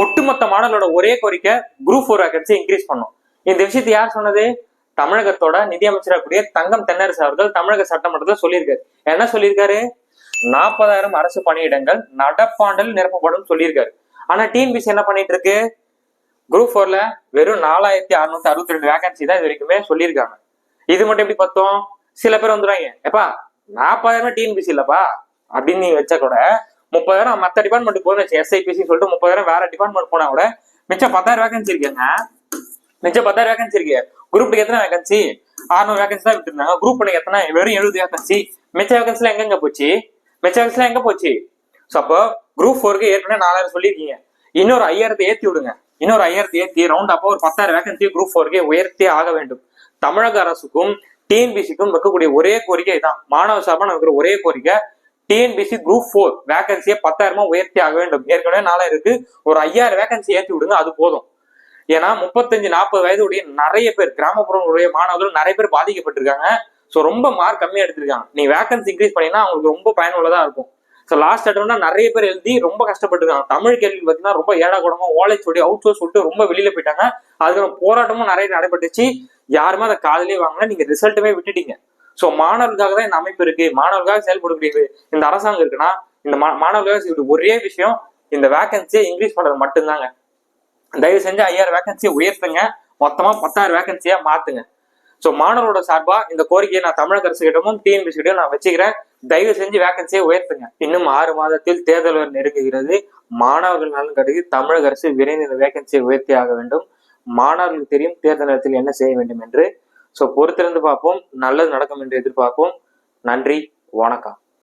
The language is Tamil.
ஒட்டுமொத்த மாணவர்களோட ஒரே கோரிக்கை குரூப் ஃபோர் வேகன்சி இன்க்ரீஸ் பண்ணும் இந்த விஷயத்தை யார் சொன்னது? தமிழகத்தோட நிதியமைச்சராக கூடிய தங்கம் தென்னரசு அவர்கள் தமிழக சட்டமன்றத்தில் சொல்லியிருக்காரு. என்ன சொல்லியிருக்காரு? நாற்பதாயிரம் அரசு பணியிடங்கள் நடப்பாண்டில் நிரப்பப்படும் சொல்லியிருக்காரு. ஆனா டிஎன்பிசி என்ன பண்ணிட்டு இருக்கு? குரூப் ஃபோர்ல வெறும் நாலாயிரத்தி அறுநூத்தி அறுபத்தி ரெண்டு வேகன்சி தான் இது வரைக்குமே சொல்லியிருக்காங்க. இது மட்டும் எப்படி பார்த்தோம்? சில பேர் வந்துடுவாங்க. எப்பா நாற்பதாயிரம் டிஎன்பிசி இல்லப்பா. அப்படின்னு நீ வச்சா கூட முப்பதாயிரம் மற்ற டிபார்ட்மெண்ட் போகணும் எஸ்ஐபிசி சொல்லிட்டு முப்பதாயிரம் வேற டிபார்ட்மெண்ட் போனா கூட மிச்சம் பத்தாயிரம் வேகன்சி இருக்குங்க. மிச்சம் பத்தாயிரம் வேகன்சி இருக்கு. குரூப்க்கு எத்தனை வேகன்சி ஆறுநூறு வேகன்சி தான் விட்டுருந்தாங்க குரூப் பண்ணி எத்தனை? வெறும் எழுபது வேகன்சி மிச்ச வேகன்சில எங்கெங்க போச்சு? மிச்ச வேகன்சில எங்க போச்சு? ஸோ அப்போ குரூப் ஃபோருக்கு ஏற்கனவே நாலாயிரம் சொல்லியிருக்கீங்க. இன்னொரு ஐயாயிரத்தை ஏத்தி விடுங்க. இன்னொரு ஐயாயிரத்தை ஏத்தி ரவுண்ட் அப்போ ஒரு பத்தாயிரம் வேகன்சி குரூப் ஃபோருக்கே உயர்த்தே ஆக வேண்டும். தமிழக அரசுக்கும் டிஎன்பிசிக்கும் வைக்கக்கூடிய ஒரே கோரிக்கை தான் மாணவ சார்பாக வைக்கிற ஒரே கோரிக்கை டிஎன்பிசி குரூப் ஃபோர் வேகன்சியை பத்தாயிரமா உயர்த்தி ஆக வேண்டும். ஏற்கனவே நாளா இருக்கு. ஒரு ஐயாயிரம் வேகன்சி ஏற்றி விடுங்க அது போதும். ஏன்னா முப்பத்தஞ்சு நாற்பது வயதுடைய நிறைய பேர் கிராமப்புறங்களுடைய மாணவர்கள் நிறைய பேர் பாதிக்கப்பட்டிருக்காங்க. ஸோ ரொம்ப மார்க் கம்மியா எடுத்திருக்காங்க. நீ வேகன்சி இன்க்ரீஸ் பண்ணீங்கன்னா அவங்களுக்கு ரொம்ப பயனுள்ளதா இருக்கும். ஸோ லாஸ்ட் அட்டம்னா நிறைய பேர் எழுதி ரொம்ப கஷ்டப்பட்டுருக்காங்க. தமிழ் கேள்வி பார்த்தீங்கன்னா ரொம்ப ஏடா கூடமா சொல்லி அவுட் சோர்ஸ் சொல்லிட்டு ரொம்ப வெளியில போயிட்டாங்க. அதுக்கு போராட்டமும் நிறைய நடைபெற்றுச்சு. யாருமே அதை காதலே வாங்கல. நீங்க ரிசல்ட்டுமே விட்டுட்டீங்க. ஸோ மாணவர்களுக்காக தான் இந்த அமைப்பு இருக்கு. மாணவர்களுக்காக செயல்படக்கூடிய இந்த அரசாங்கம் இருக்குன்னா இந்த மா- மாணவர்களுக்காக ஒரே விஷயம் இந்த வேகன்சியை இன்க்ரீஸ் பண்றது மட்டும்தாங்க. தயவு செஞ்சு ஐயாயிரம் வேகன்சியை உயர்த்துங்க. மொத்தமா பத்தாயிரம் வேகன்சியா மாத்துங்க. ஸோ மாணவரோட சார்பா இந்த கோரிக்கையை நான் தமிழக அரசு கிட்டமும் டிஎன்பிசி கிட்டயும் நான் வச்சுக்கிறேன். தயவு செஞ்சு வேகன்சியை உயர்த்துங்க. இன்னும் ஆறு மாதத்தில் தேர்தல் நெருங்குகிறது. மாணவர்கள் நலன் கருதி தமிழக அரசு விரைந்து இந்த வேகன்சியை உயர்த்தி ஆக வேண்டும். மாணவர்களுக்கு தெரியும் தேர்தல் நேரத்தில் என்ன செய்ய வேண்டும் என்று. ஸோ பொறுத்திருந்து பார்ப்போம். நல்லது நடக்கும் என்று எதிர்பார்ப்போம். நன்றி வணக்கம்.